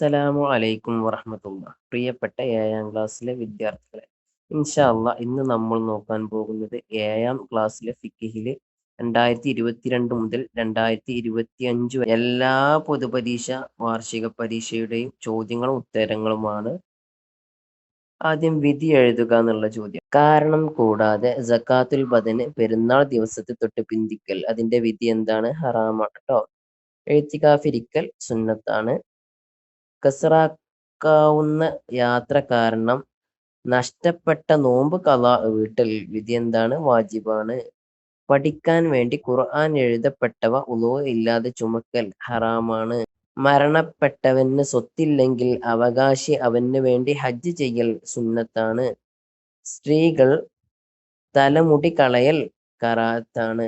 അസ്സലാമു അലൈക്കും വറഹ്മത്തുള്ള പ്രിയപ്പെട്ട ഏഴാം ക്ലാസ്സിലെ വിദ്യാർത്ഥികളെ ഇൻഷാ അള്ളാ ഇന്ന് നമ്മൾ നോക്കാൻ പോകുന്നത് ഏഴാം ക്ലാസ്സിലെ ഫിക്കിഹിൽ രണ്ടായിരത്തി ഇരുപത്തിരണ്ട് മുതൽ രണ്ടായിരത്തി ഇരുപത്തി അഞ്ച് വരെ എല്ലാ പൊതുപരീക്ഷ വാർഷിക പരീക്ഷയുടെയും ചോദ്യങ്ങളും ഉത്തരങ്ങളുമാണ് ആദ്യം വിധി എഴുതുക എന്നുള്ള ചോദ്യം. കാരണം കൂടാതെ ജക്കാത്തുൽ ബദന് പെരുന്നാൾ ദിവസത്തെ തൊട്ട് പിന്തിക്കൽ അതിന്റെ വിധി എന്താണ്? ഹറാമാണ് കേട്ടോ എഴുത്തിക്കാഫിരിക്കൽ സുന്നത്താണ്. കസറാക്കാവുന്ന യാത്ര കാരണം നഷ്ടപ്പെട്ട നോമ്പ് കഥ വീട്ടൽ. വിധി എന്താണ്? വാജിബാണ്. പഠിക്കാൻ വേണ്ടി ഖുർആൻ എഴുതപ്പെട്ടവ ഉളവ് ഇല്ലാതെ ചുമക്കൽ ഹറാമാണ്. മരണപ്പെട്ടവന് സ്വത്തില്ലെങ്കിൽ അവകാശി അവന് വേണ്ടി ഹജ്ജ് ചെയ്യൽ സുന്നത്താണ്. സ്ത്രീകൾ തലമുടി കളയൽ കറാത്താണ്.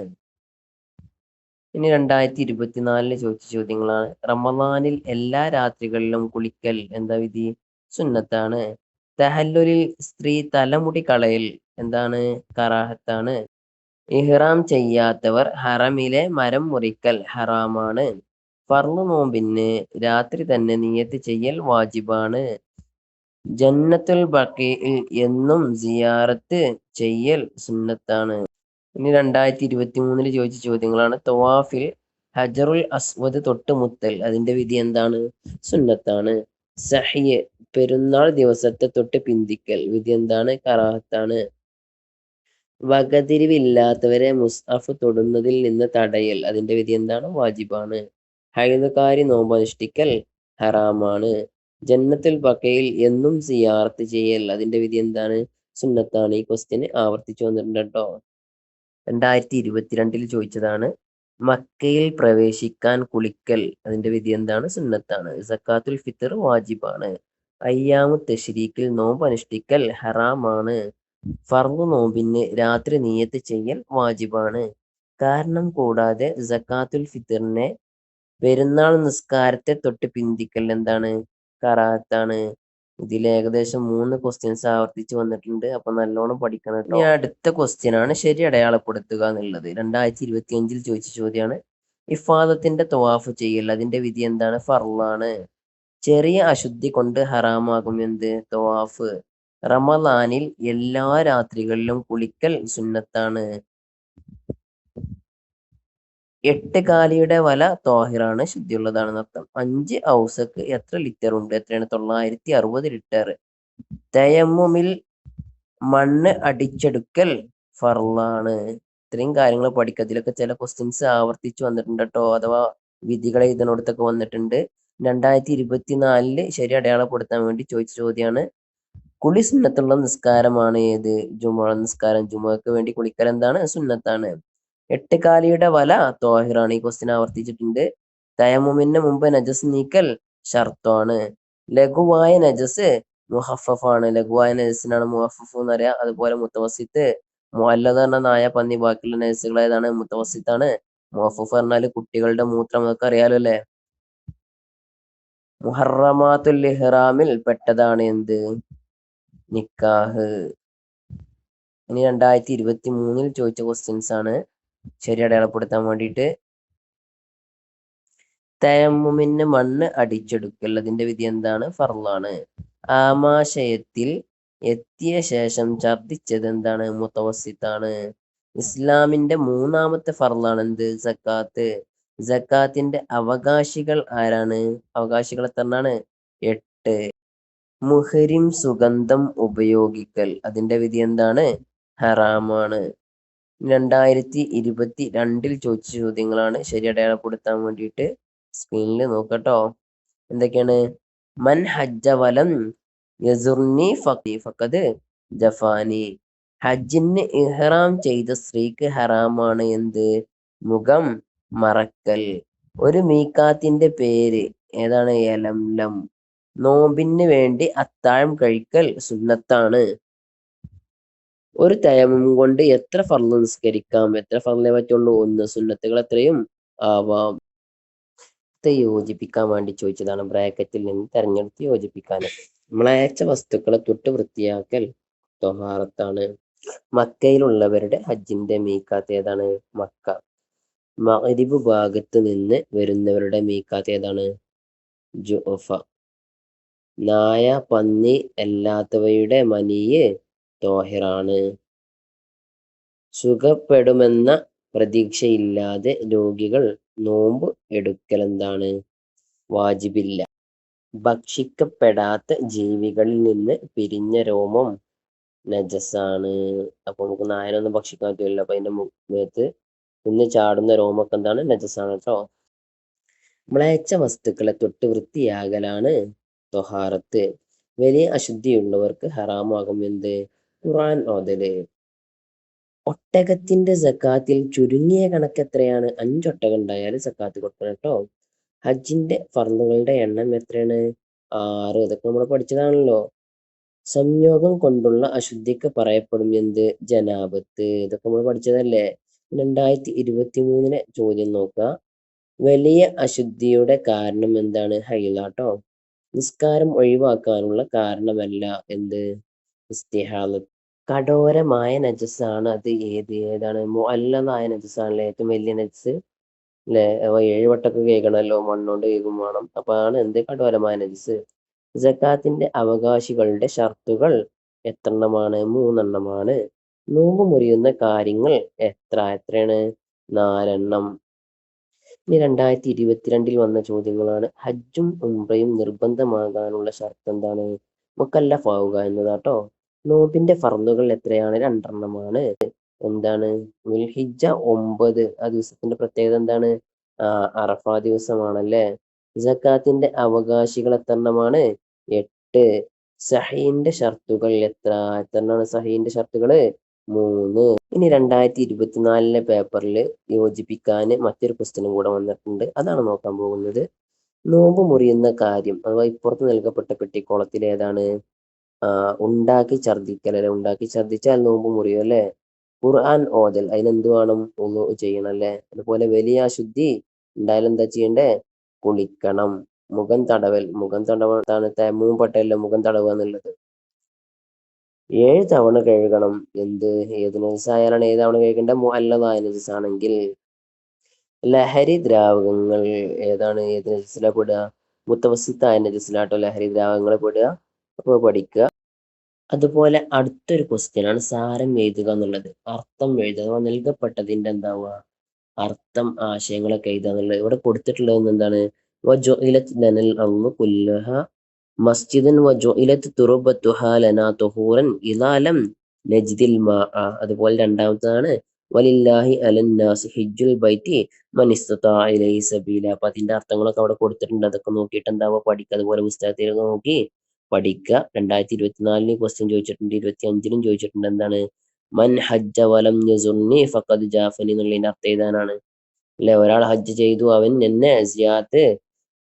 ഇനി രണ്ടായിരത്തി ഇരുപത്തിനാലിന് ചോദിച്ച ചോദ്യങ്ങളാണ്. റമദാനിൽ എല്ലാ രാത്രികളിലും കുളിക്കൽ എന്താ വിധി? സുന്നത്താണ്. തഹല്ലുലിൽ സ്ത്രീ തലമുടി കളയൽ എന്താണ്? കറാഹത്താണ്. ഇഹ്റാം ചെയ്യാത്തവർ ഹറമിലെ മരം മുറിക്കൽ ഹറാമാണ്. ഫർൾ നോമ്പിന് രാത്രി തന്നെ നിയത്ത് ചെയ്യൽ വാജിബാണ്. ജന്നത്തുൽ ബഖീൽ എന്നും സിയാറത്ത് ചെയ്യൽ സുന്നത്താണ്. ഇനി രണ്ടായിരത്തി ഇരുപത്തി മൂന്നിൽ ചോദിച്ച ചോദ്യങ്ങളാണ്. തവാഫിൽ ഹജറുൽ അസ്വദ് തൊട്ട് മുത്തൽ അതിന്റെ വിധി എന്താണ്? സുന്നത്താണ്. സഹിയ് പെരുന്നാൾ ദിവസത്തെ തൊട്ട് പിന്തിക്കൽ വിധി എന്താണ്? കറാഹത്താണ്. വകതിരിവില്ലാത്തവരെ മുസ്അഫ് തൊടുന്നതിൽ നിന്ന് തടയൽ അതിന്റെ വിധി എന്താണ്? വാജിബാണ്. ഹൈദക്കാരി നോമ്പനുഷ്ഠിക്കൽ ഹറാമാണ്. ജന്നത്തുൽ ബക്കയിൽ എന്നും സിയാർത്ത് ചെയ്യൽ അതിന്റെ വിധി എന്താണ്? സുന്നത്താണ്. ഈ ക്വസ്റ്റ്യൻ ആവർത്തിച്ചു വന്നിട്ടുണ്ട് കേട്ടോ. രണ്ടായിരത്തി ഇരുപത്തിരണ്ടിൽ ചോദിച്ചതാണ് മക്കയിൽ പ്രവേശിക്കാൻ കുളിക്കൽ അതിന്റെ വിധി എന്താണ്? സുന്നത്താണ്. സക്കാത്തുൽ ഫിത്തർ വാജിബാണ്. അയ്യാമു തശ്രീക്കിൽ നോമ്പ് അനുഷ്ഠിക്കൽ ഹറാമാണ്. ഫർദ് നോമ്പിന് രാത്രി നീയത്ത് ചെയ്യൽ വാജിബാണ്. കാരണം കൂടാതെ സക്കാത്തുൽ ഫിത്തറിനെ പെരുന്നാൾ നിസ്കാരത്തെ തൊട്ട് പിന്തിക്കൽ എന്താണ്? കറാത്താണ്. ഇതിൽ ഏകദേശം മൂന്ന് ക്വസ്റ്റ്യൻസ് ആവർത്തിച്ച് വന്നിട്ടുണ്ട്. അപ്പൊ നല്ലോണം പഠിക്കണം കേട്ടോ. ഇനി അടുത്ത ക്വസ്റ്റ്യൻ ആണ് ശരി അടയാളപ്പെടുത്തുക എന്നുള്ളത്. രണ്ടായിരത്തി ഇരുപത്തി അഞ്ചിൽ ചോദിച്ച ചോദ്യമാണ് ഇഫാദത്തിന്റെ തവാഫ് ചെയ്യൽ അതിന്റെ വിധി എന്താണ്? ഫർളാണ്. ചെറിയ അശുദ്ധി കൊണ്ട് ഹറാമാകും എന്ത്? തവാഫ്. റമദാനിൽ എല്ലാ രാത്രികളിലും കുളിക്കൽ സുന്നത്താണ്. എട്ട് കാലിയുടെ വല തോഹിറാണ് ശുദ്ധിയുള്ളതാണ് അർത്ഥം. അഞ്ച് ഔസക്ക് എത്ര ലിറ്റർ ഉണ്ട്? എത്രയാണ്? തൊള്ളായിരത്തി അറുപത് ലിറ്റർ. തയമ്മുമിൽ മണ്ണ് അടിച്ചെടുക്കൽ ഫർളാണ്. ഇത്രയും കാര്യങ്ങൾ പഠിക്കുക. ഇതിലൊക്കെ ചില ക്വസ്റ്റ്യൻസ് ആവർത്തിച്ച് വന്നിട്ടുണ്ട് കേട്ടോ. അഥവാ വിധികൾ ഇതിനോടത്തൊക്കെ വന്നിട്ടുണ്ട്. രണ്ടായിരത്തി ഇരുപത്തിനാലിൽ ശരി അടയാളപ്പെടുത്താൻ വേണ്ടി ചോദിച്ച ചോദ്യമാണ് കുളി സുന്നത്തുള്ള നിസ്കാരമാണ് ഏത്? ജുമ നിസ്കാരം. ജുമക്ക് വേണ്ടി കുളിക്കൽ എന്താണ്? സുന്നത്താണ്. എട്ട് കാലിയുടെ വല തോഹിറാണ് ഈ ക്വസ്റ്റ്യൻ ആവർത്തിച്ചിട്ടുണ്ട്. തയമുമിന് മുമ്പ് നജസ് നീക്കൽ ഷർത്താണ്. ലഘുവായ നജസ് മുഹഫഫാണ്. ലഘുവായ നജസിനാണ് മുഹഫഫ് എന്ന് പറയാ അതുപോലെ മുത്തവസിത്ത് പറഞ്ഞ നായ പന്നി ബാക്കിയുള്ള നജസുകളായതാണ് മുത്തവസിത്താണ് മുഹഫഫ് പറഞ്ഞാൽ കുട്ടികളുടെ മൂത്രം അതൊക്കെ അറിയാലോ അല്ലെ മുഹറമാത്തുൽ ഇഹ്റാമിൽ പെട്ടതാണ് എന്ത്? നിക്കാഹ്. ഇനി രണ്ടായിരത്തി ഇരുപത്തി മൂന്നിൽ ചോദിച്ച ക്വസ്റ്റ്യൻസ് ആണ്. ശരി അടയാളപ്പെടുത്താൻ വേണ്ടിയിട്ട്. തയമ്മുമിന് മണ്ണ് അടിച്ചെടുക്കൽ അതിന്റെ വിധി എന്താണ്? ഫർളാണ്. ആമാശയത്തിൽ എത്തിയ ശേഷം ഛർദിച്ചത് എന്താണ്? മുത്തവസിത്താണ്. ഇസ്ലാമിന്റെ മൂന്നാമത്തെ ഫർളാണ് എന്ത് സക്കാത്ത്. സക്കാത്തിന്റെ അവകാശികൾ ആരാണ്? അവകാശികൾ എത്രണ്ണാണ് എട്ട്. മുഹരിം സുഗന്ധം ഉപയോഗിക്കൽ അതിന്റെ വിധി എന്താണ്? ഹറാമാണ്. രണ്ടായിരത്തി ഇരുപത്തി രണ്ടിൽ ചോദിച്ച ചോദ്യങ്ങളാണ് ശരി അടയാളപ്പെടുത്താൻ വേണ്ടിയിട്ട് സ്ക്രീനിൽ നോക്കട്ടോ. എന്തൊക്കെയാണ്? മൻ ഹജ്ജ വലം യസുർനി ഫക്കത് ജഫാനി. ഹജ്ജിന് ഇഹ്റാം ചെയ്ത സ്ത്രീക്ക് ഹറാമാണ് എന്ത്? മുഖം മറക്കൽ. ഒരു മീക്കാത്തിന്റെ പേര് ഏതാണ്? എലംലം നോമ്പിന് വേണ്ടി അത്താഴം കഴിക്കൽ സുന്നത്താണ്. ഒരു തയമം കൊണ്ട് എത്ര ഫർൾ നിസ്കരിക്കാം എത്ര ഫർളേ പറ്റുള്ളൂ ഒന്ന് സുന്നത്തുകൾ എത്രയും ആവാം യോജിപ്പിക്കാൻ വേണ്ടി ചോദിച്ചതാണ് ബ്രാക്കറ്റിൽ നിന്ന് തെരഞ്ഞെടുത്ത് യോജിപ്പിക്കാൻ. നമ്മളയച്ച വസ്തുക്കളെ തൊട്ട് വൃത്തിയാക്കൽ തൊഹാറത്താണ്. മക്കയിലുള്ളവരുടെ ഹജ്ജിന്റെ മീക്കാത്ത് ഏതാണ്? മക്ക. മഹരിബ് ഭാഗത്ത് നിന്ന് വരുന്നവരുടെ മീക്കാത്ത് ഏതാണ്? ജുഫ നായ പന്നി അല്ലാത്തവയുടെ മനിയ് തോഹിറാണ്. സുഖപ്പെടുമെന്ന പ്രതീക്ഷയില്ലാതെ രോഗികൾ നോമ്പ് എടുക്കൽ എന്താണ് വാജിബില്ല. ഭക്ഷിക്കപ്പെടാത്ത ജീവികളിൽ നിന്ന് പിരിഞ്ഞ രോമം നജസാണ് അപ്പൊ നമുക്ക് നായനൊന്നും ഭക്ഷിക്കാൻ പറ്റില്ല അപ്പൊ അതിന്റെ മുഖത്ത് നിന്ന് ചാടുന്ന രോമൊക്കെ എന്താണ്? നജസാണ് കേട്ടോ മ്ലേച്ഛ വസ്തുക്കളെ തൊട്ട് വൃത്തിയാകലാണ് തൊഹാറത്ത്. വലിയ അശുദ്ധിയുള്ളവർക്ക് ഹറാമാകും എന്ത്? ഖുറാൻ ഓതൽ ഒട്ടകത്തിന്റെ സക്കാത്തിൽ ചുരുങ്ങിയ കണക്ക് എത്രയാണ്? അഞ്ചൊട്ടകം ഉണ്ടായാൽ സക്കാത്ത് കൊടുക്കണം കേട്ടോ. ഹജ്ജിന്റെ ഫർദുകളുടെ എണ്ണം എത്രയാണ്? ആറ്. ഇതൊക്കെ നമ്മൾ പഠിച്ചതാണല്ലോ. സംയോഗം കൊണ്ടുള്ള അശുദ്ധിക്ക് പറയപ്പെടും എന്ത്? ജനാപത്ത്. ഇതൊക്കെ നമ്മൾ പഠിച്ചതല്ലേ? രണ്ടായിരത്തി ഇരുപത്തി മൂന്നിലെ ചോദ്യം നോക്കുക. വലിയ അശുദ്ധിയുടെ കാരണം എന്താണ്? ഹൈലാട്ടോ നിസ്കാരം ഒഴിവാക്കാനുള്ള കാരണമല്ല എന്ത്? ഇസ്തിഹാലത്ത് കഠോരമായ നജസ്സാണ് അത് ഏത് ഏതാണ് മുഅല്ലദായ നജസ്സാണല്ലേ ഏറ്റവും വലിയ നജസ് അല്ലേ ഏഴുവട്ടൊക്കെ കേൾക്കണമല്ലോ മണ്ണുകൊണ്ട് കേൾക്കും വേണം. അപ്പൊ ആണ് എന്ത് കഠോരമായ നജസ് ജക്കാത്തിന്റെ അവകാശികളുടെ ഷർത്തുകൾ എത്രണ്ണമാണ്? മൂന്നെണ്ണമാണ്. നോമ്പ് മുറിയുന്ന കാര്യങ്ങൾ എത്ര? എത്രയാണ്? നാലെണ്ണം. ഇനി രണ്ടായിരത്തി ഇരുപത്തിരണ്ടിൽ വന്ന ചോദ്യങ്ങളാണ്. ഹജ്ജും ഉംറയും നിർബന്ധമാകാനുള്ള ഷർത്ത് എന്താണ്? മുക്കല്ലഫാവുക എന്നതാട്ടോ. നോമ്പിന്റെ ഫർദുകൾ എത്രയാണ്? രണ്ടെണ്ണമാണ്. എന്താണ്? മുൽഹിജ ഒമ്പത്. ആ ദിവസത്തിന്റെ പ്രത്യേകത എന്താണ്? അറഫ ദിവസമാണല്ലേ? ജക്കാത്തിന്റെ അവകാശികൾ എത്രണ്ണമാണ് എട്ട്. സഹീന്റെ ഷർത്തുകൾ എത്ര? എത്രണ്ണമാണ് സഹീന്റെ ഷർത്തുകൾ മൂന്ന്. ഇനി രണ്ടായിരത്തി ഇരുപത്തിനാലിലെ പേപ്പറിൽ യോജിപ്പിക്കാൻ മറ്റൊരു ക്വസ്റ്റ്യനും കൂടെ വന്നിട്ടുണ്ട്. അതാണ് നോക്കാൻ പോകുന്നത്. നോമ്പ് മുറിയുന്ന കാര്യം അഥവാ ഇപ്പുറത്ത് നൽകപ്പെട്ട പെട്ടിക്കോളത്തിൽ ഏതാണ് ഉണ്ടാക്കി ഛർദിക്കൽ അല്ലെ? ഉണ്ടാക്കി ഛർദിച്ചാൽ നോമ്പ് മുറിയും അല്ലെ? ഖുർആൻ ഓതൽ. അതിനെന്ത് വേണം? ഒന്ന് ചെയ്യണം അല്ലെ? അതുപോലെ വലിയ അശുദ്ധി ഉണ്ടായാലും എന്താ ചെയ്യണ്ടേ? കുളിക്കണം. മുഖം തടവൽ. മുഖം തടവാണ് തേമ്മവും പട്ടയല്ല മുഖം തടവുക എന്നുള്ളത്? ഏഴ് തവണ കഴുകണം. എന്ത്? ഏത് നജസായാലാണ് ഏഴ് തവണ കഴുകേണ്ട മുഅല്ലദായ നജസാണെങ്കിൽ ലഹരി ദ്രാവകങ്ങൾ ഏതാണ്? ഏത് നജസിലാ പെടുക? മുത്തവസിത്തായ നജസിലാട്ടോ ലഹരി ദ്രാവകങ്ങൾ പെടുക. അപ്പോൾ പഠിക്കുക. അതുപോലെ അടുത്തൊരു ക്വസ്റ്റ്യൻ ആണ് സാരം എഴുതുക എന്നുള്ളത്. അർത്ഥം എഴുതുക. നൽകപ്പെട്ടതിന്റെ എന്താവുക? അർത്ഥം ആശയങ്ങളൊക്കെ എഴുതുക എന്നുള്ളത്. ഇവിടെ കൊടുത്തിട്ടുള്ളത് എന്താണ്? കുല്ലഹ മസ്ജിദൻ വജുഇലത് തുറുബത്തുഹാ ലനാ തുഹൂറൻ ഇദാ ലം നജ്ദിൽ മാഅ. അതുപോലെ രണ്ടാമത്തതാണ് വലില്ലാഹി അലന്നാസ് അപ്പൊ അതിന്റെ അർത്ഥങ്ങളൊക്കെ അവിടെ കൊടുത്തിട്ടുണ്ട്. അതൊക്കെ നോക്കിയിട്ട് എന്താവുക? പഠിക്കുക. അതുപോലെ പുസ്തകത്തിലൊക്കെ നോക്കി പഠിക്കുക രണ്ടായിരത്തി ഇരുപത്തിനാലിന് ക്വസ്റ്റ്യൻ ചോദിച്ചിട്ടുണ്ട് ഇരുപത്തി അഞ്ചിനും ചോദിച്ചിട്ടുണ്ട്. എന്താണ്? മൻ ഹജ്ജ വലം യസുന്നി ഫഖദ് ജാഫനി എന്നുള്ളതിന്റെ അർത്ഥം എഴുതാനാണ് അല്ലെ? ഒരാൾ ഹജ്ജ് ചെയ്തു അവൻ എന്നെ സിയാത്ത്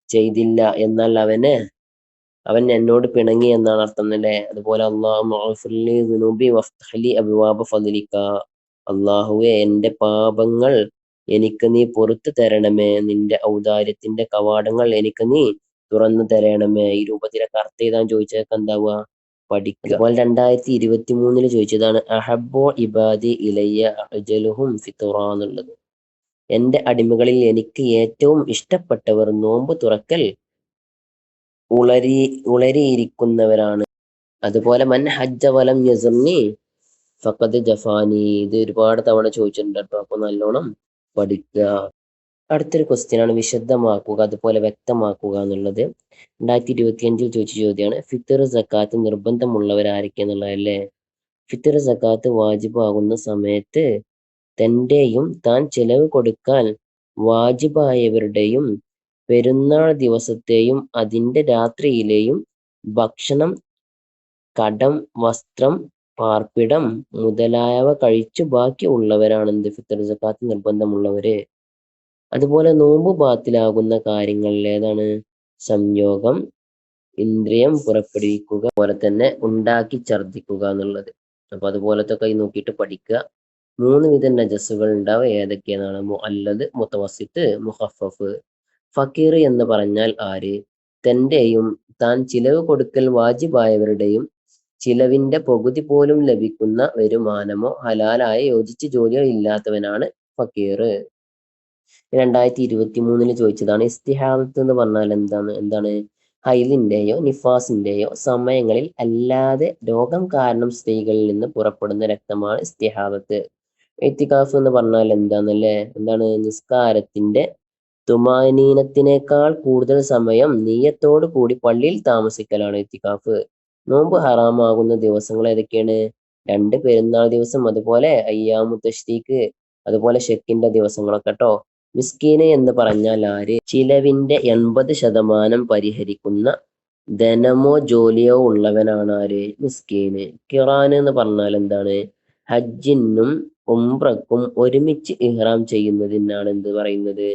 ചെയ്തില്ല. എന്നാൽ അവന് അവൻ എന്നോട് പിണങ്ങി എന്നാണ് അർത്ഥം അല്ലേ? അതുപോലെ അള്ളാഹുവെ എന്റെ പാപങ്ങൾ എനിക്ക് നീ പുറത്തു തരണമേ. നിന്റെ ഔദാര്യത്തിന്റെ കവാടങ്ങൾ എനിക്ക് നീ തുറന്നു തരണമേ. ഈ രൂപത്തിലെ കർത്ത എഴുതാൻ ചോദിച്ചതൊക്കെ എന്താവുക? പഠിക്കുക. അതുപോലെ രണ്ടായിരത്തി ഇരുപത്തി മൂന്നിൽ ചോദിച്ചതാണ് അഹബോ ഇബാദി ഇലയ്യ അജലുഹും ഫിത്തുറ എന്നുള്ളത്. എന്റെ അടിമകളിൽ എനിക്ക് ഏറ്റവും ഇഷ്ടപ്പെട്ടവർ നോമ്പ് തുറക്കൽ ഉളരി ഉളരിയിരിക്കുന്നവരാണ്. അതുപോലെ മൻ ഹജ്ജ വലം യസമ്മി ഫഖദ് ജഫാനി ഇത് ഒരുപാട് തവണ ചോദിച്ചിട്ടുണ്ട് കേട്ടോ. അപ്പൊ നല്ലോണം പഠിക്കുക. അടുത്തൊരു ക്വസ്റ്റ്യൻ ആണ്. വിശദമാക്കുക അതുപോലെ വ്യക്തമാക്കുക എന്നുള്ളത്. രണ്ടായിരത്തി ഇരുപത്തി അഞ്ചിൽ ചോദിച്ച ചോദ്യമാണ്. ഫിത്തർ സക്കാത്ത് നിർബന്ധമുള്ളവരാരൊക്കെ എന്നുള്ളതല്ലേ ഫിത്തർ സക്കാത്ത് വാജിബാകുന്ന സമയത്ത് തന്റെയും താൻ ചെലവ് കൊടുക്കാൻ വാജിബായവരുടെയും പെരുന്നാൾ ദിവസത്തെയും അതിന്റെ രാത്രിയിലെയും ഭക്ഷണം കടം വസ്ത്രം പാർപ്പിടം മുതലായവ കഴിച്ചു ബാക്കി ഫിത്തർ സക്കാത്ത് നിർബന്ധമുള്ളവര്. അതുപോലെ നോമ്പ് ബാത്തിലാകുന്ന കാര്യങ്ങളിൽ ഏതാണ്? സംയോഗം ഇന്ദ്രിയം പുറപ്പെടുവിക്കുക പോലെ തന്നെ ഉണ്ടാക്കി ഛർദിക്കുക എന്നുള്ളത്. അപ്പൊ അതുപോലത്തെ കൈ നോക്കിയിട്ട് പഠിക്കുക. മൂന്ന് വിധ നജസ്സുകൾ ഉണ്ടാവുക. ഏതൊക്കെയാണ് മുഅല്ലദ് മുത്തവസിത്ത് മുഹഫഫ്. ഫക്കീർ എന്ന് പറഞ്ഞാൽ ആര്? തന്റെയും താൻ ചിലവ് കൊടുക്കൽ വാജിബായവരുടെയും ചിലവിന്റെ പകുതി പോലും ലഭിക്കുന്ന വരുമാനമോ ഹലാലായ യോജിച്ച് ജോലിയോ ഇല്ലാത്തവനാണ് ഫക്കീർ. രണ്ടായിരത്തി ഇരുപത്തി മൂന്നിൽ ചോദിച്ചതാണ് ഇസ്തിഹാദത്ത് എന്ന് പറഞ്ഞാൽ എന്താണ്? എന്താണ്? ഹൈലിന്റെയോ നിഫാസിന്റെയോ സമയങ്ങളിൽ അല്ലാതെ രോഗം കാരണം സ്ത്രീകളിൽ നിന്ന് പുറപ്പെടുന്ന രക്തമാണ് ഇസ്തിഹാദത്ത്. എത്തിക്കാഫ് എന്ന് പറഞ്ഞാൽ എന്താന്നല്ലേ? എന്താണ്? നിസ്കാരത്തിന്റെ തുമാനീനത്തിനേക്കാൾ കൂടുതൽ സമയം നീയത്തോടു കൂടി പള്ളിയിൽ താമസിക്കലാണ് എത്തിക്കാഫ്. നോമ്പ് ഹറാമാകുന്ന ദിവസങ്ങൾ ഏതൊക്കെയാണ്? രണ്ട് പെരുന്നാൾ ദിവസം അതുപോലെ അയ്യാമു തഷ്രീക്ക് അതുപോലെ ഷെക്കിന്റെ ദിവസങ്ങളൊക്കെ കേട്ടോ മിസ്കീന് എന്ന് പറഞ്ഞാൽ ആര്? ചിലവിന്റെ എൺപത് ശതമാനം പരിഹരിക്കുന്ന ധനമോ ജോലിയോ ഉള്ളവനാണ് ആര്? മിസ്കീന്. കിറാൻ എന്ന് പറഞ്ഞാൽ എന്താണ്? ഹജ്ജിനും ഉംറക്കും ഒരുമിച്ച് ഇഹ്റാം ചെയ്യുന്നതിനാണ് എന്ത് പറയുന്നത്?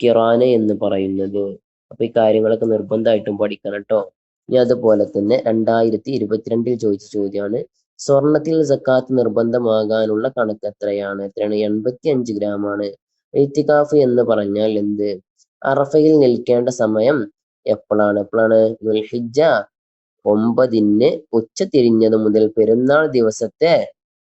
കിറാന് എന്ന് പറയുന്നത്. അപ്പൊ ഈ കാര്യങ്ങളൊക്കെ നിർബന്ധമായിട്ടും പഠിക്കണം കേട്ടോ ഇനി അതുപോലെ തന്നെ രണ്ടായിരത്തി ഇരുപത്തിരണ്ടിൽ ചോദിച്ച ചോദ്യമാണ് സ്വർണത്തിൽ സക്കാത്ത് നിർബന്ധമാകാനുള്ള കണക്ക് എത്രയാണ്? എത്രയാണ്? എൺപത്തി അഞ്ച് ഗ്രാം ആണ് ഇത്തിക്കാഫ് എന്ന് പറഞ്ഞാൽ എന്ത്? അറഫയിൽ നിൽക്കേണ്ട സമയം എപ്പോഴാണ്? എപ്പോഴാണ്? ദുൽഹിജ്ജ ഒമ്പതിന് ഉച്ച തിരിഞ്ഞത് മുതൽ പെരുന്നാൾ ദിവസത്തെ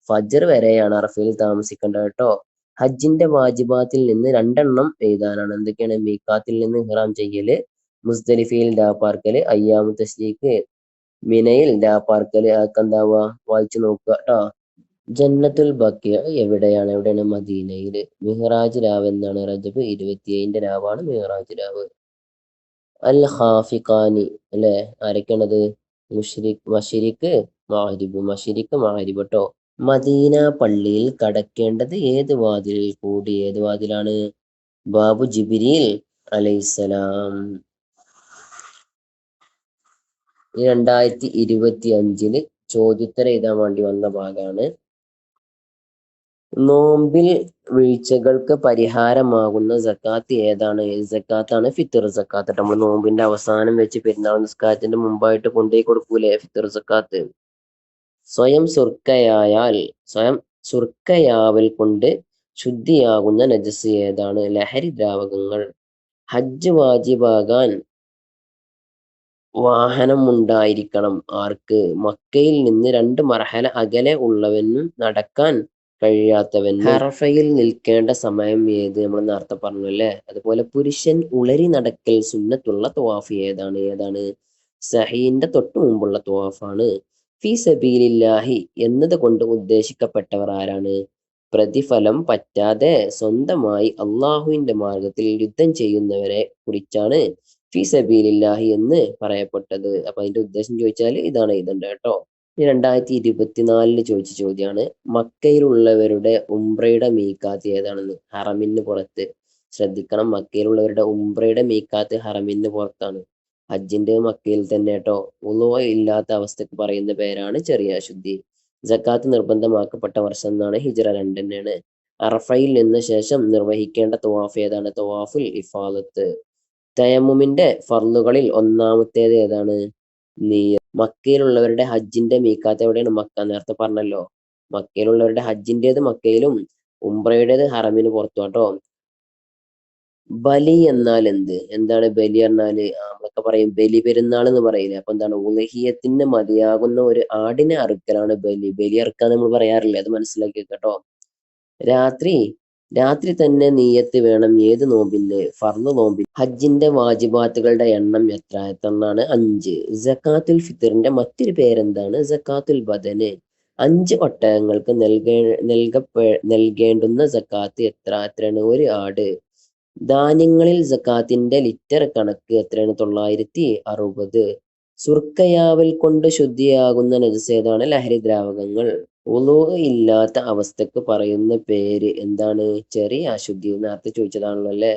ഫജർ വരെയാണ് അറഫയിൽ താമസിക്കേണ്ടത് കേട്ടോ. ഹജ്ജിന്റെ വാജിബാത്തിൽ നിന്ന് രണ്ടെണ്ണം എഴുതാനാണ്. എന്തൊക്കെയാണ്? മീക്കാത്തിൽ നിന്ന് ഇഹ്റാം ചെയ്യൽ മുസ്ദലിഫയിൽ ഡാപ്പാർക്കൽ അയ്യാമു തസ്ലീക്ക് മിനയിൽ ഡാപ്പാർക്കൽ അതൊക്കെ എന്താവുക? വായിച്ചു നോക്കുക കേട്ടോ. ജന്നത്തുൽ ബക്കിയ എവിടെയാണ്? എവിടെയാണ് മദീനയിൽ? മിഹ്റാജ് രാവ് എന്നാണ് റജബ്. ഇരുപത്തിയേഴിന്റെ രാവാണ് മിഹ്റാജ് രാവ്. അൽ ഹാഫിഖാനി അല്ലെ? ആരൊക്കെയാണത്? മുഷരിഖ് മഷിരിക്ക് മാരിബ് മഷിരിക്ക് മാരിബ് കേട്ടോ മദീന പള്ളിയിൽ കടക്കേണ്ടത് ഏത് വാതിലിൽ കൂടി? ഏത് വാതിലാണ്? ബാബു ജിബിരിൽ അലൈസലാം രണ്ടായിരത്തി ഇരുപത്തി അഞ്ചിൽ ചോദ്യോത്തരം എഴുതാൻ വേണ്ടി വന്ന ഭാഗമാണ് നോമ്പിൽ വീഴ്ചകൾക്ക് പരിഹാരമാകുന്ന സക്കാത്ത് ഏതാണ്? ഏത് സക്കാത്താണ്? ഫിത്തർ സക്കാത്ത്. നമ്മൾ നോമ്പിന്റെ അവസാനം വെച്ച് പെരുന്നാൾ നിസ്കാരത്തിന്റെ മുമ്പായിട്ട് കൊണ്ടുപോയി കൊടുക്കൂലേ ഫിത്തർ സക്കാത്ത്? സ്വയം സുർക്കയായാൽ സ്വയം സുർക്കയാവൽ കൊണ്ട് ശുദ്ധിയാകുന്ന നജസ് ഏതാണ്? ലഹരി ദ്രാവകങ്ങൾ. ഹജ്ജ് വാജിബാകാൻ വാഹനം ഉണ്ടായിരിക്കണം ആർക്ക്? മക്കയിൽ നിന്ന് രണ്ട് മർഹല അകലെ ഉള്ളവനും നടക്കാൻ കഴിയാത്തവനും ഹറഫയിൽ നിൽക്കേണ്ട സമയം ഏത്? നമ്മൾ നേരത്തെ പറഞ്ഞു അല്ലേ? അതുപോലെ പുരുഷൻ ഉളരി നടക്കൽ സുന്നത്തുള്ള തുവാഫ് ഏതാണ്? ഏതാണ്? സഹീന്റെ തൊട്ടു മുമ്പുള്ള തുവാഫാണ്. ഫി സബീലില്ലാഹി എന്നത് കൊണ്ട് ഉദ്ദേശിക്കപ്പെട്ടവർ ആരാണ്? പ്രതിഫലം പറ്റാതെ സ്വന്തമായി അള്ളാഹുവിന്റെ മാർഗത്തിൽ യുദ്ധം ചെയ്യുന്നവരെ കുറിച്ചാണ് ഫി സബീലില്ലാഹി എന്ന് പറയപ്പെട്ടത്. അപ്പൊ അതിന്റെ ഉദ്ദേശം ചോദിച്ചാൽ ഇതാണ് എഴുതേണ്ടത് കേട്ടോ. രണ്ടായിരത്തി ഇരുപത്തിനാലിൽ ചോദിച്ച ചോദ്യമാണ് മക്കയിലുള്ളവരുടെ ഉംറയുടെ മീക്കാത്ത് ഏതാണെന്ന്? ഹറമിന് പുറത്ത് ശ്രദ്ധിക്കണം. മക്കയിലുള്ളവരുടെ ഉംറയുടെ മീക്കാത്ത് ഹറമിന് പുറത്താണ്. ഹജ്ജിന്റെ മക്കയിൽ തന്നെ കേട്ടോ ഉളവ ഇല്ലാത്ത അവസ്ഥക്ക് പറയുന്ന പേരാണ് ചെറിയ അശുദ്ധി ജക്കാത്ത് നിർബന്ധമാക്കപ്പെട്ട വർഷം എന്നാണ് ഹിജ്റ രണ്ട് തന്നെയാണ് അറഫയിൽ നിന്ന ശേഷം നിർവഹിക്കേണ്ട തവാഫ് ഏതാണ്? തവാഫുൽ ഇഫാദത്ത്. തയമ്മുമിന്റെ ഫർലുകളിൽ ഒന്നാമത്തേത് ഏതാണ്? നീയ മക്കയിലുള്ളവരുടെ ഹജ്ജിന്റെ മീക്കാത്ത് എവിടെയാണ് മക്ക? നേരത്തെ പറഞ്ഞല്ലോ. മക്കയിലുള്ളവരുടെ ഹജ്ജിന്റേത് മക്കയിലും ഉംറയുടേത് ഹറമിന് പുറത്തു കേട്ടോ ബലി എന്നാൽ എന്ത്? എന്താണ് ബലി ആ, നമ്മളൊക്കെ പറയും ബലി പെരുന്നാൾ എന്ന് പറയില്ലേ? അപ്പൊ എന്താണ്? ഉലഹിയത്തിന് മതിയാകുന്ന ഒരു ആടിനെ അറുക്കലാണ് ബലി. ബലി അറുക്കാൻ നമ്മൾ പറയാറില്ലേ? അത് മനസ്സിലാക്കി കേട്ടോ. രാത്രി രാത്രി തന്നെ നീയത്ത് വേണം. ഏത് നോമ്പിന് ഫർദ് നോമ്പിൽ ഹജ്ജിന്റെ വാജിബാത്തുകളുടെ എണ്ണം എത്ര? എത്രണ്ണാണ് അഞ്ച്. ജക്കാത്തുൽ ഫിത്തറിന്റെ മറ്റൊരു പേരെന്താണ്? ജക്കാത്തുൽ ബദന്. അഞ്ച് ഒട്ടകങ്ങൾക്ക് നൽകേ നൽകപ്പെ നൽകേണ്ടുന്ന ജക്കാത്ത് എത്ര? എത്രയാണ്? ഒരു ആട്. ധാന്യങ്ങളിൽ ജക്കാത്തിന്റെ ലിറ്റർ കണക്ക് എത്രയാണ്? തൊള്ളായിരത്തി അറുപത്. സുർക്കയാവൽ കൊണ്ട് ശുദ്ധിയാകുന്ന നജസ് ഏതാണ് ലഹരി ദ്രാവകങ്ങൾ. ഉളു ഇല്ലാത്ത അവസ്ഥക്ക് പറയുന്ന പേര് എന്താണ്? ചെറിയ അശുദ്ധി നേരത്തെ ചോദിച്ചതാണല്ലോ അല്ലെ?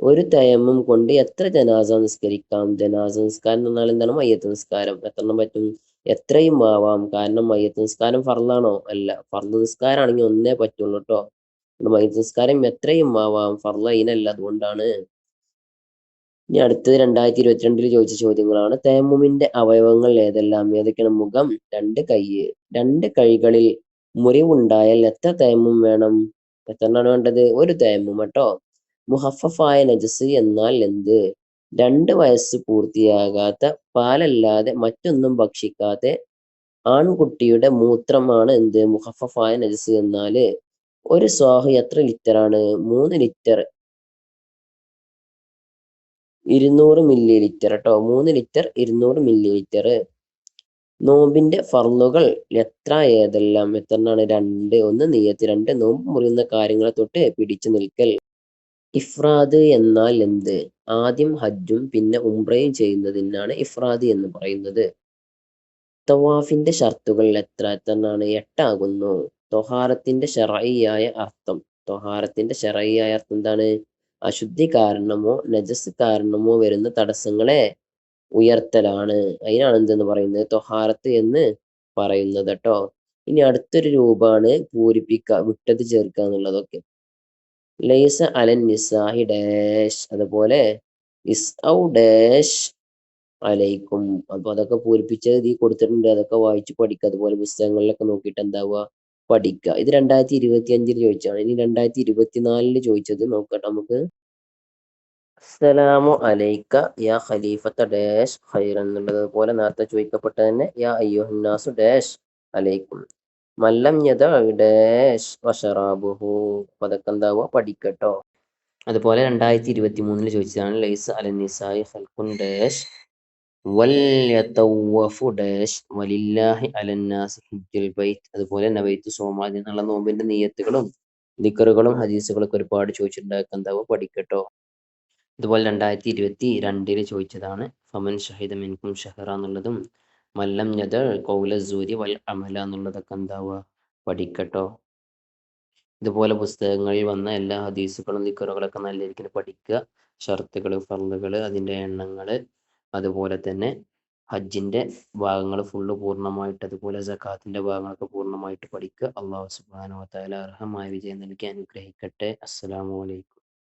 ഒരു തയമ്മും കൊണ്ട് എത്ര ജനാസ നിസ്കരിക്കാം? ജനാസ നിസ്കാരം എന്ന് പറഞ്ഞാൽ എന്താണ്? മയ്യത്ത് നിസ്കാരം. എത്രണ്ണം പറ്റും? എത്രയും ആവാം. കാരണം മയ്യത്ത് നിസ്കാരം ഫർലാണോ അല്ല. ഫർദ് നിസ്കാരം ആണെങ്കിൽ ഒന്നേ പറ്റുള്ളൂ കേട്ടോ. മയ്യത്ത് നിസ്കാരം എത്രയും ആവാം. ഫർൾ അതിനല്ല അതുകൊണ്ടാണ് ഇനി അടുത്തത് രണ്ടായിരത്തി ഇരുപത്തിരണ്ടിൽ ചോദിച്ച ചോദ്യങ്ങളാണ്. തേമുമിന്റെ അവയവങ്ങൾ ഏതെല്ലാം? ഏതൊക്കെയാണ് മുഖം? രണ്ട് കൈ രണ്ട് കൈകളിൽ മുറിവുണ്ടായാൽ എത്ര തേമും വേണം? എത്രണ്ണാണ് വേണ്ടത്? ഒരു തേമും കേട്ടോ. മുഹഫഫായ നജസ് എന്നാൽ എന്ത്? രണ്ട് വയസ്സ് പൂർത്തിയാകാത്ത പാലല്ലാതെ മറ്റൊന്നും ഭക്ഷിക്കാതെ ആൺകുട്ടിയുടെ മൂത്രമാണ് എന്ത്? മുഹഫഫായ നജസ് എന്നാൽ ഒരു സ്വാഹ് എത്ര ലിറ്റർ ആണ് മൂന്ന് ലിറ്റർ ഇരുന്നൂറ് മില്ലി ലിറ്റർ കേട്ടോ മൂന്ന് ലിറ്റർ ഇരുന്നൂറ് മില്ലി ലിറ്റർ നോമ്പിന്റെ ഫർളുകൾ എത്ര ഏതെല്ലാം? എത്രണ്ണാണ് രണ്ട് ഒന്ന് നീയത്ത് രണ്ട് നോമ്പ് മുറിയുന്ന കാര്യങ്ങളെ തൊട്ട് പിടിച്ചു നിൽക്കൽ. ഇഫ്രാദ് എന്നാൽ എന്ത്? ആദ്യം ഹജ്ജും പിന്നെ ഉംറയും ചെയ്യുന്നതിനാണ് ഇഫ്രാദ് എന്ന് പറയുന്നത്. തവാഫിന്റെ ഷർത്തുകൾ എത്ര? എത്രണ്ണാണ് എട്ടാകുന്നു. തൊഹാറത്തിന്റെ ഷറയിയായ അർത്ഥം. തൊഹാറത്തിന്റെ ഷറയിയായ അർത്ഥം എന്താണ്? അശുദ്ധി കാരണമോ നജസ് കാരണമോ വരുന്ന തടസ്സങ്ങളെ ഉയർത്തലാണ്. അതിനാണ് എന്തെന്ന് പറയുന്നത്? തൊഹാറത്ത് എന്ന് പറയുന്നത് കേട്ടോ ഇനി അടുത്തൊരു രൂപമാണ് പൂരിപ്പിക്കുക വിട്ടത് ചേർക്കുക എന്നുള്ളതൊക്കെ. ലൈസ അലൻ നിസാഹി ഡാഷ്. അതുപോലെ ഇസ് ഔ ഡാഷ് അലൈക്കും. അപ്പൊ അതൊക്കെ പൂരിപ്പിച്ചത് ഈ കൊടുത്തിട്ടുണ്ട്. അതൊക്കെ വായിച്ച് പഠിക്കുക അതുപോലെ പുസ്തകങ്ങളിലൊക്കെ നോക്കിയിട്ട് എന്താവുക? പഠിക്കുക ഇത് രണ്ടായിരത്തി ഇരുപത്തി അഞ്ചിൽ ചോദിച്ചാണ് ഇനി രണ്ടായിരത്തി ഇരുപത്തിനാലിൽ ചോദിച്ചത് നോക്കട്ടെ നമുക്ക്. അസ്സലാമു അലൈക്ക യാ ഖലീഫത്ത ഡാഷ് ഖൈർ എന്നുള്ളത് പോലെ നേരത്തെ ചോദിക്കപ്പെട്ട തന്നെ യാ അയ്യുഹന്നാസു ഡാഷ് അലൈക്കും മല്ലം യദ ഡാഷ് വഷറാബുഹു അതൊക്കെ എന്താവുക? പഠിക്കട്ടോ അതുപോലെ രണ്ടായിരത്തി ഇരുപത്തി മൂന്നിൽ ചോദിച്ചതാണ് ലൈസ് അലനിസായി ഹൽക്കുൻ ഡാഷ് അതുപോലെ നവൈത്തു എന്നുള്ള നോമ്പിന്റെ നീയത്തുകളും ദിക്കറുകളും ഹദീസുകളൊക്കെ ഒരുപാട് ചോദിച്ചിട്ടുണ്ടാക്കാൻ എന്താവും പഠിക്കട്ടോ. അതുപോലെ രണ്ടായിരത്തി ഇരുപത്തി രണ്ടിൽ ചോദിച്ചതാണ് ഫമൻ ഷഹിദ മിൻകും ഷഹറ എന്നുള്ളതും മല്ലം ഞദ കൗല സൂരി വൽ അമല എന്നുള്ളതൊക്കെ എന്താവുക? പഠിക്കട്ടോ. ഇതുപോലെ പുസ്തകങ്ങളിൽ വന്ന എല്ലാ ഹദീസുകളും ദിക്കറുകളൊക്കെ നല്ല രീതിയിൽ പഠിക്കുക. ഷർത്തുകൾ ഫർളുകൾ അതിന്റെ എണ്ണങ്ങൾ അതുപോലെ തന്നെ ഹജ്ജിന്റെ ഭാഗങ്ങൾ ഫുള്ള് പൂർണമായിട്ട് അതുപോലെ സക്കാത്തിന്റെ ഭാഗങ്ങളൊക്കെ പൂർണമായിട്ട് പഠിക്കുക. അള്ളാഹു സുബാനോ തആല അർഹമായ വിജയം നൽകി അനുഗ്രഹിക്കട്ടെ. അസ്സലാമു അലൈക്കും.